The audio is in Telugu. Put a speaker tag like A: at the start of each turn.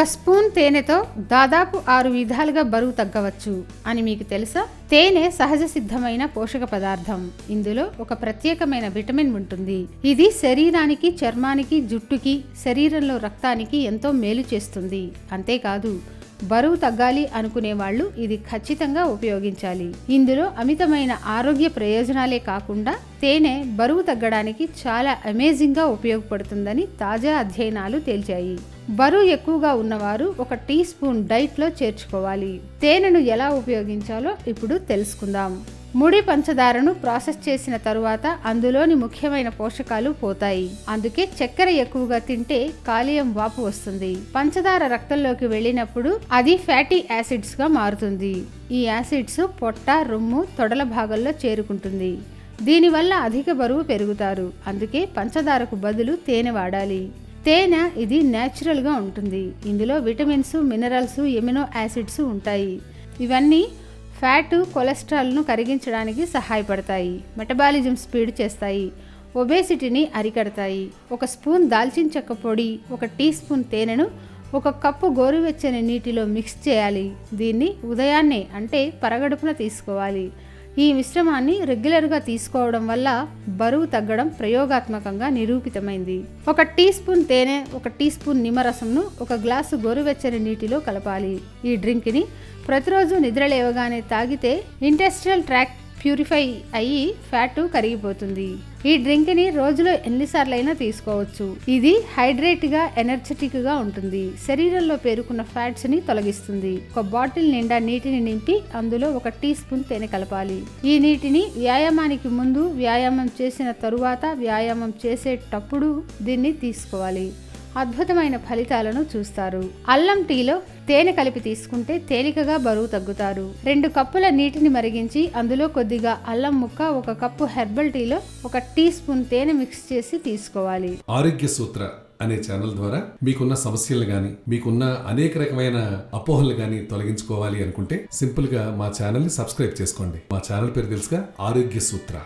A: ఒక స్పూన్ తేనెతో దాదాపు ఆరు విధాలుగా బరువు తగ్గవచ్చు అని మీకు తెలుసా? తేనె సహజ సిద్ధమైన పోషక పదార్థం. ఇందులో ఒక ప్రత్యేకమైన విటమిన్ ఉంటుంది. ఇది శరీరానికి చర్మానికి జుట్టుకి శరీరంలో రక్తానికి ఎంతో మేలు చేస్తుంది. అంతేకాదు బరువు తగ్గాలి అనుకునే వాళ్ళు ఇది ఖచ్చితంగా ఉపయోగించాలి. ఇందులో అమితమైన ఆరోగ్య ప్రయోజనాలే కాకుండా తేనె బరువు తగ్గడానికి చాలా అమేజింగ్గా ఉపయోగపడుతుందని తాజా అధ్యయనాలు తేల్చాయి. బరువు ఎక్కువగా ఉన్నవారు ఒక టీ స్పూన్ డైట్లో చేర్చుకోవాలి. తేనెను ఎలా ఉపయోగించాలో ఇప్పుడు తెలుసుకుందాం. ముడి పంచదారను ప్రాసెస్ చేసిన తరువాత అందులోని ముఖ్యమైన పోషకాలు పోతాయి. అందుకే చక్కెర ఎక్కువగా తింటే కాలియం వాపు వస్తుంది. పంచదార రక్తంలోకి వెళ్ళినప్పుడు అది ఫ్యాటీ యాసిడ్స్గా మారుతుంది. ఈ యాసిడ్స్ పొట్ట రొమ్ము తొడల భాగంలో చేరుకుంటుంది. దీనివల్ల అధిక బరువు పెరుగుతారు. అందుకే పంచదారకు బదులు తేనె వాడాలి. తేనె ఇది న్యాచురల్గా ఉంటుంది. ఇందులో విటమిన్స్ మినరల్స్ ఎమినో యాసిడ్స్ ఉంటాయి. ఇవన్నీ ఫ్యాటు కొలెస్ట్రాల్ను కరిగించడానికి సహాయపడతాయి. మెటబాలిజం స్పీడ్ చేస్తాయి. ఒబేసిటీని అరికడతాయి. ఒక స్పూన్ దాల్చిన చెక్క పొడి ఒక టీ స్పూన్ తేనెను ఒక కప్పు గోరువెచ్చని నీటిలో మిక్స్ చేయాలి. దీన్ని ఉదయాన్నే అంటే పరగడుపున తీసుకోవాలి. ఈ మిశ్రమాన్ని రెగ్యులర్గా తీసుకోవడం వల్ల బరువు తగ్గడం ప్రయోగాత్మకంగా నిరూపితమైంది. ఒక టీ స్పూన్ తేనె ఒక టీ స్పూన్ నిమ్మరసంను ఒక గ్లాసు గోరువెచ్చని నీటిలో కలపాలి. ఈ డ్రింక్ని ప్రతిరోజు నిద్ర లేవగానే తాగితే ఇంటెస్ట్రియల్ ట్రాక్ ప్యూరిఫై అయ్యి ఫ్యాట్ కరిగిపోతుంది. ఈ డ్రింక్ని రోజులో ఎన్నిసార్లైనా తీసుకోవచ్చు. ఇది హైడ్రేట్గా ఎనర్జెటిక్గా ఉంటుంది. శరీరంలో పేరుకున్న ఫ్యాట్స్ని తొలగిస్తుంది. ఒక బాటిల్ నిండా నీటిని నింపి అందులో ఒక టీ స్పూన్ తేనె కలపాలి. ఈ నీటిని వ్యాయామానికి ముందు వ్యాయామం చేసిన తరువాత వ్యాయామం చేసేటప్పుడు దీన్ని తీసుకోవాలి. అద్భుతమైన ఫలితాలను చూస్తారు. అల్లం టీలో తేనె కలిపి తీసుకుంటే తేలికగా బరువు తగ్గుతారు. రెండు కప్పుల నీటిని మరిగించి అందులో కొద్దిగా అల్లం ముక్క ఒక కప్పు హెర్బల్ టీలో ఒక టీ స్పూన్ తేనె మిక్స్ చేసి తీసుకోవాలి.
B: ఆరోగ్య సూత్ర అనే ఛానల్ ద్వారా మీకున్న సమస్యలు కానీ మీకున్న అనేక రకమైన అపోహలు కానీ తొలగించుకోవాలి అనుకుంటే సింపుల్గా మా ఛానల్ని సబ్స్క్రైబ్ చేసుకోండి. మా ఛానల్ పేరు తెలుసుగా ఆరోగ్య సూత్ర.